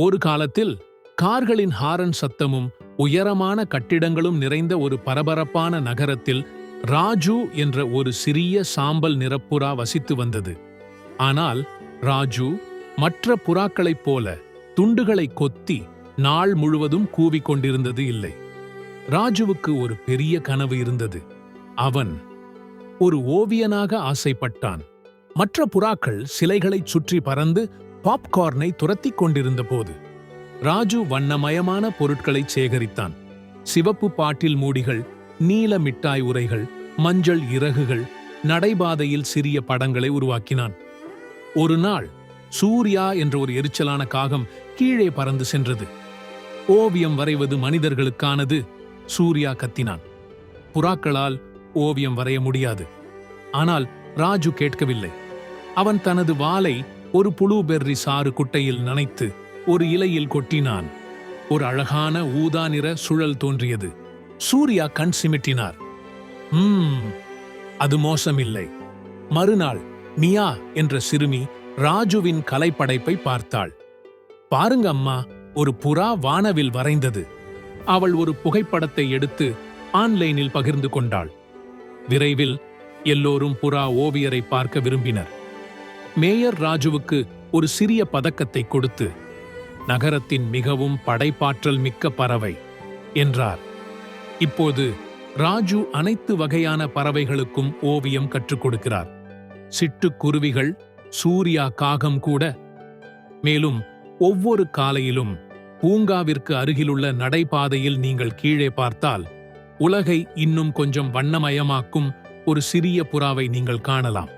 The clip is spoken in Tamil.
ஒரு காலத்தில் கார்களின் ஹாரன் சத்தமும் உயரமான கட்டிடங்களும் நிறைந்த ஒரு பரபரப்பான நகரத்தில் ராஜு என்ற ஒரு சிறிய சாம்பல் நிறப்புறா வசித்து வந்தது. ஆனால் ராஜு மற்ற புறாக்களைப் போல துண்டுகளை கொத்தி நாள் முழுவதும் கூவிக்கொண்டிருந்தது இல்லை. ராஜுவுக்கு ஒரு பெரிய கனவு இருந்தது. அவன் ஒரு ஓவியனாக ஆசைப்பட்டான். மற்ற புறாக்கள் சிலைகளைச் சுற்றி பறந்து பாப்கார்னை துரத்திக் கொண்டிருந்த போது ராஜு வண்ணமயமான பொருட்களை சேகரித்தான். சிவப்பு பாட்டில் மூடிகள் நீல மிட்டாய் உரைகள் மஞ்சள் இறகுகள் நடைபாதையில் சிறிய படங்களை உருவாக்கினான். ஒரு நாள் சூர்யா என்ற ஒரு எரிச்சலான காகம் கீழே பறந்து சென்றது. ஓவியம் வரைவது மனிதர்களுக்கானது சூர்யா கத்தினான். புறாக்களால் ஓவியம் வரைய முடியாது. ஆனால் ராஜு கேட்கவில்லை. அவன் தனது வாளை ஒரு புளூபெர்ரி சாறு குட்டையில் நனைத்து ஒரு இலையில் கொட்டினான். ஒரு அழகான ஊதா நிற சுழல் தோன்றியது. சூர்யா கண் சிமிட்டினார். ம் அது மோசமில்லை. மறுநாள் மியா என்ற சிறுமி ராஜுவின் கலைப்படைப்பை பார்த்தாள். பாருங்க அம்மா ஒரு புறா வானவில் வரைந்தது. அவள் ஒரு புகைப்படத்தை எடுத்து ஆன்லைனில் பகிர்ந்து கொண்டாள். விரைவில் எல்லோரும் புறா ஓவியரை பார்க்க விரும்பினர். மேயர் ராஜுவுக்கு ஒரு சிறிய பதக்கத்தை கொடுத்து நகரத்தின் மிகவும் படைப்பாற்றல் மிக்க பறவை என்றார். இப்போது ராஜு அனைத்து வகையான பறவைகளுக்கும் ஓவியம் கற்றுக் கொடுக்கிறார். சிட்டுக்குருவிகள் சூர்யா காகம் கூட. மேலும் ஒவ்வொரு காலையிலும் பூங்காவிற்கு அருகிலுள்ள நடைபாதையில் நீங்கள் கீழே பார்த்தால் உலகை இன்னும் கொஞ்சம் வண்ணமயமாக்கும் ஒரு சிறிய புறாவை நீங்கள் காணலாம்.